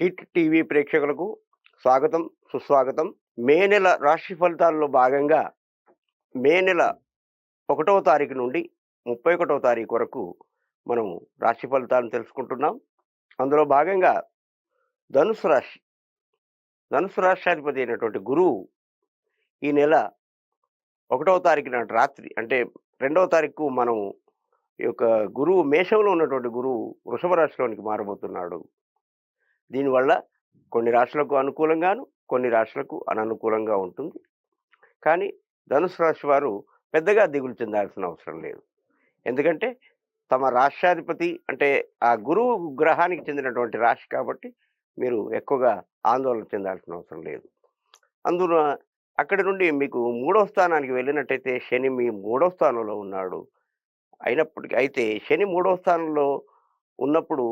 Hit TV ప్రేక్షకులకు స్వాగతం సుస్వాగతం. మే నెల రాశి ఫలితాల్లో భాగంగా మే నెల ఒకటవ తారీఖు నుండి ముప్పై ఒకటవ తారీఖు వరకు మనం రాశి ఫలితాలను తెలుసుకుంటున్నాం. అందులో భాగంగా ధనుసు రాశి ధనుసు రాష్ట్రాధిపతి అయినటువంటి గురువు ఈ నెల ఒకటవ తారీఖు నాటి రాత్రి అంటే రెండవ తారీఖు మనం ఈ యొక్క గురువు మేషంలో ఉన్నటువంటి గురువు వృషభ రాశిలోనికి మారబోతున్నాడు. దీనివల్ల కొన్ని రాష్ట్రాలకు అనుకూలంగాను కొన్ని రాష్ట్రాలకు అననుకూలంగా ఉంటుంది. కానీ ధనుసు రాశి వారు పెద్దగా దిగులు చెందాల్సిన అవసరం లేదు. ఎందుకంటే తమ రాష్ట్రాధిపతి అంటే ఆ గురువు గ్రహానికి చెందినటువంటి రాశి కాబట్టి మీరు ఎక్కువగా ఆందోళన చెందాల్సిన అవసరం లేదు. అందున అక్కడి నుండి మీకు మూడో స్థానానికి వెళ్ళినట్టయితే శని మీ మూడో స్థానంలో ఉన్నాడు. అయినప్పటికీ అయితే శని మూడో స్థానంలో ఉన్నప్పుడు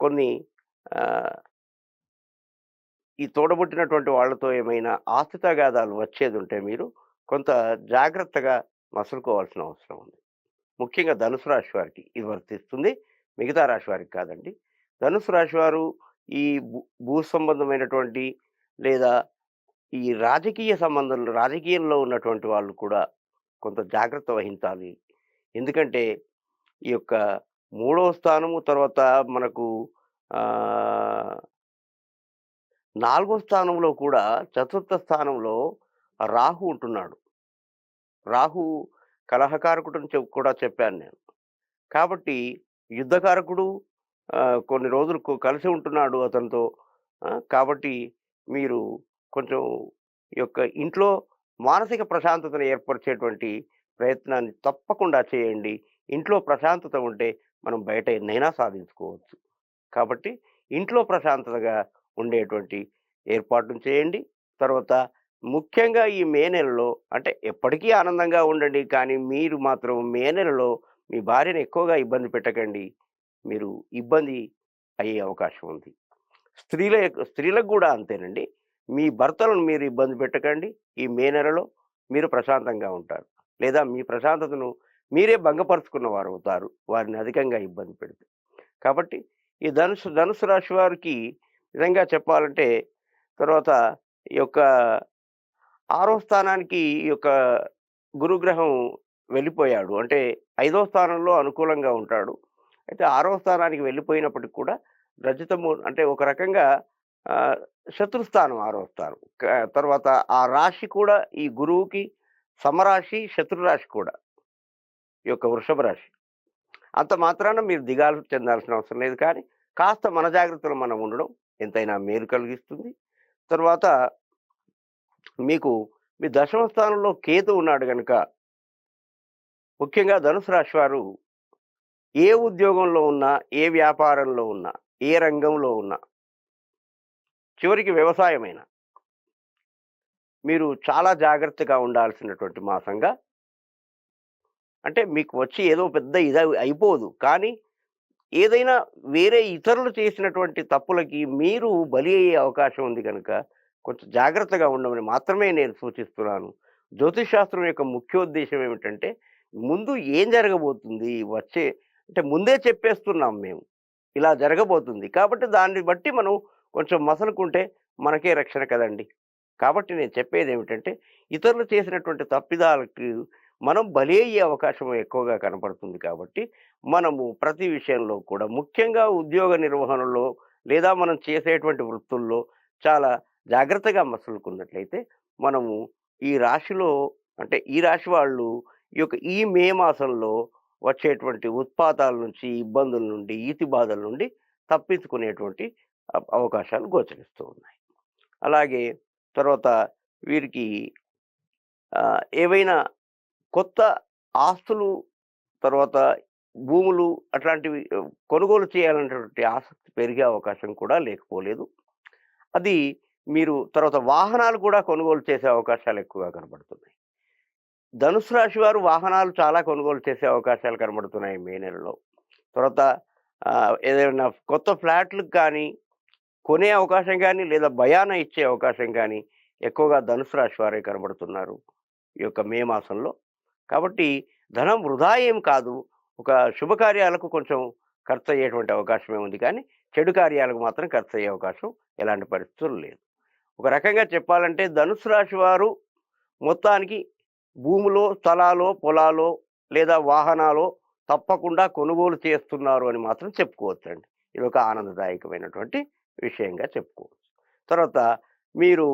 కొన్ని ఈ తోడబుట్టినటువంటి వాళ్ళతో ఏమైనా ఆస్తి తగాదాలు వచ్చేది ఉంటే మీరు కొంత జాగ్రత్తగా మసులుకోవాల్సిన అవసరం ఉంది. ముఖ్యంగా ధనుసు రాశి వారికి ఇది వర్తిస్తుంది. మిగతా రాశి వారికి కాదండి. ధనుసు రాశి వారు ఈ భూ భూ సంబంధమైనటువంటి లేదా ఈ రాజకీయ సంబంధం రాజకీయంలో ఉన్నటువంటి వాళ్ళు కూడా కొంత జాగ్రత్త వహించాలి. ఎందుకంటే ఈ యొక్క మూడవ స్థానము తర్వాత మనకు నాలుగో స్థానంలో కూడా చతుర్థ స్థానంలో రాహు ఉంటున్నాడు. రాహు కలహకారకుడు అని చెప్ కూడా చెప్పాను నేను. కాబట్టి యుద్ధకారకుడు కొన్ని రోజులు కలిసి ఉంటున్నాడు అతనితో. కాబట్టి మీరు కొంచెం యొక్క ఇంట్లో మానసిక ప్రశాంతతను ఏర్పరిచేటువంటి ప్రయత్నాన్ని తప్పకుండా చేయండి. ఇంట్లో ప్రశాంతత ఉంటే మనం బయట ఎన్నైనా సాధించుకోవచ్చు. కాబట్టి ఇంట్లో ప్రశాంతతగా ఉండేటువంటి ఏర్పాటును చేయండి. తర్వాత ముఖ్యంగా ఈ మే నెలలో అంటే ఎప్పటికీ ఆనందంగా ఉండండి. కానీ మీరు మాత్రం మే నెలలో మీ భార్యను ఎక్కువగా ఇబ్బంది పెట్టకండి. మీరు ఇబ్బంది అయ్యే అవకాశం ఉంది. స్త్రీల యొక్క- స్త్రీలకు కూడా అంతేనండి. మీ భర్తలను మీరు ఇబ్బంది పెట్టకండి. ఈ మే నెలలో మీరు ప్రశాంతంగా ఉంటారు. లేదా మీ ప్రశాంతతను మీరే భంగపరుచుకున్న వారు అవుతారు. వారిని అధికంగా ఇబ్బంది పెడితే. కాబట్టి ఈ ధనుసు ధనుసు రాశి వారికి నిజంగా చెప్పాలంటే తర్వాత ఈ యొక్క ఆరో స్థానానికి ఈ యొక్క గురుగ్రహం వెళ్ళిపోయాడు. అంటే ఐదో స్థానంలో అనుకూలంగా ఉంటాడు. అయితే ఆరో స్థానానికి వెళ్ళిపోయినప్పటికి కూడా రజతము అంటే ఒక రకంగా శత్రుస్థానం ఆరో స్థానం. తర్వాత ఆ రాశి కూడా ఈ గురువుకి సమరాశి శత్రురాశి కూడా ఈ యొక్క వృషభ రాశి. అంత మాత్రాన మీరు దిగాలు చెందాల్సిన అవసరం లేదు. కానీ కాస్త మన జాగ్రత్తలు మనం ఉండడం ఎంతైనా మేలు కలిగిస్తుంది. తర్వాత మీకు మీ దశమ స్థానంలో కేతు ఉన్నాడు కనుక ముఖ్యంగా ధనుసు రాశి వారు ఏ ఉద్యోగంలో ఉన్నా ఏ వ్యాపారంలో ఉన్నా ఏ రంగంలో ఉన్నా చివరికి వ్యవసాయమైన మీరు చాలా జాగ్రత్తగా ఉండాల్సినటువంటి మాసంగా అంటే మీకు వచ్చి ఏదో పెద్ద ఇది అయిపోదు. కానీ ఏదైనా వేరే ఇతరులు చేసినటువంటి తప్పులకి మీరు బలి అయ్యే అవకాశం ఉంది కనుక కొంచెం జాగ్రత్తగా ఉండమని మాత్రమే నేను సూచిస్తున్నాను. జ్యోతిష్ శాస్త్రం యొక్క ముఖ్యోద్దేశం ఏమిటంటే ముందు ఏం జరగబోతుంది వచ్చే అంటే ముందే చెప్పేస్తున్నాం మేము. ఇలా జరగబోతుంది. కాబట్టి దాన్ని బట్టి మనం కొంచెం మసలుకుంటే మనకే రక్షణ కదండి. కాబట్టి నేను చెప్పేది ఏమిటంటే ఇతరులు చేసినటువంటి తప్పిదాలకు మనం బలి అయ్యే అవకాశం ఎక్కువగా కనపడుతుంది కాబట్టి మనము ప్రతి విషయంలో కూడా ముఖ్యంగా ఉద్యోగ నిర్వహణలో లేదా మనం చేసేటువంటి వృత్తుల్లో చాలా జాగ్రత్తగా మసులుకున్నట్లయితే మనము ఈ రాశిలో అంటే ఈ రాశి వాళ్ళు ఈ యొక్క ఈ మే మాసంలో వచ్చేటువంటి ఉత్పాతాల నుంచి ఇబ్బందుల నుండి ఈతి బాధల నుండి తప్పించుకునేటువంటి అవకాశాలు గోచరిస్తూ ఉన్నాయి. అలాగే తర్వాత వీరికి ఏవైనా కొత్త ఆస్తులు తర్వాత భూములు అట్లాంటివి కొనుగోలు చేయాలనేటువంటి ఆసక్తి పెరిగే అవకాశం కూడా లేకపోలేదు. అది మీరు తర్వాత వాహనాలు కూడా కొనుగోలు చేసే అవకాశాలు ఎక్కువగా కనబడుతున్నాయి. ధనుసు రాశి వారు వాహనాలు చాలా కొనుగోలు చేసే అవకాశాలు కనబడుతున్నాయి మే నెలలో. తర్వాత ఏదైనా కొత్త ఫ్లాట్లకు కానీ కొనే అవకాశం కానీ లేదా భయాన ఇచ్చే అవకాశం కానీ ఎక్కువగా ధనుసు రాశి వారే కనబడుతున్నారు ఈ యొక్క మే మాసంలో. కాబట్టి ధనం వృధా ఏం కాదు. ఒక శుభకార్యాలకు కొంచెం ఖర్చు అయ్యేటువంటి అవకాశమే ఉంది కానీ చెడు కార్యాలకు మాత్రం ఖర్చు అయ్యే అవకాశం ఎలాంటి పరిస్థితులు లేదు. ఒక రకంగా చెప్పాలంటే ధనుసు రాశి వారు మొత్తానికి భూములో స్థలాలో పొలాలో లేదా వాహనాలో తప్పకుండా కొనుగోలు చేస్తున్నారు అని మాత్రం చెప్పుకోవచ్చండి. ఇది ఒక ఆనందదాయకమైనటువంటి విషయంగా చెప్పుకోవచ్చు. తర్వాత మీరు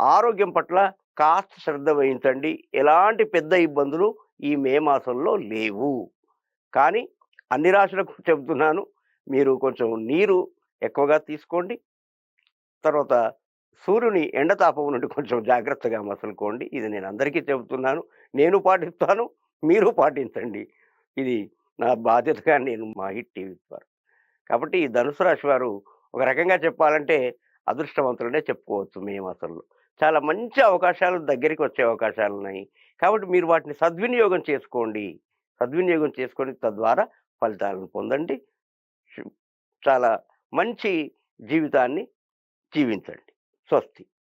ఆరోగ్యం పట్ల కాస్త శ్రద్ధ వహించండి. ఎలాంటి పెద్ద ఇబ్బందులు ఈ మే మాసంలో లేవు. కానీ అన్ని రాశులకు చెబుతున్నాను మీరు కొంచెం నీరు ఎక్కువగా తీసుకోండి. తర్వాత సూర్యుని ఎండతాపం నుండి కొంచెం జాగ్రత్తగా మసలుకోండి. ఇది నేను అందరికీ చెబుతున్నాను నేను పాటిస్తాను మీరు పాటించండి. ఇది నా బాధ్యతగా నేను మా హిట్ టీవీ ద్వారా. కాబట్టి ఈ ధనుసు రాశి వారు ఒక రకంగా చెప్పాలంటే అదృష్టవంతులనే చెప్పుకోవచ్చు మే మాసంలో. చాలా మంచి అవకాశాలు దగ్గరికి వచ్చే అవకాశాలు ఉన్నాయి. కాబట్టి మీరు వాటిని సద్వినియోగం చేసుకోండి. సద్వినియోగం చేసుకొని తద్వారా ఫలితాలను పొందండి. చాలా మంచి జీవితాన్ని జీవించండి. స్వస్తి.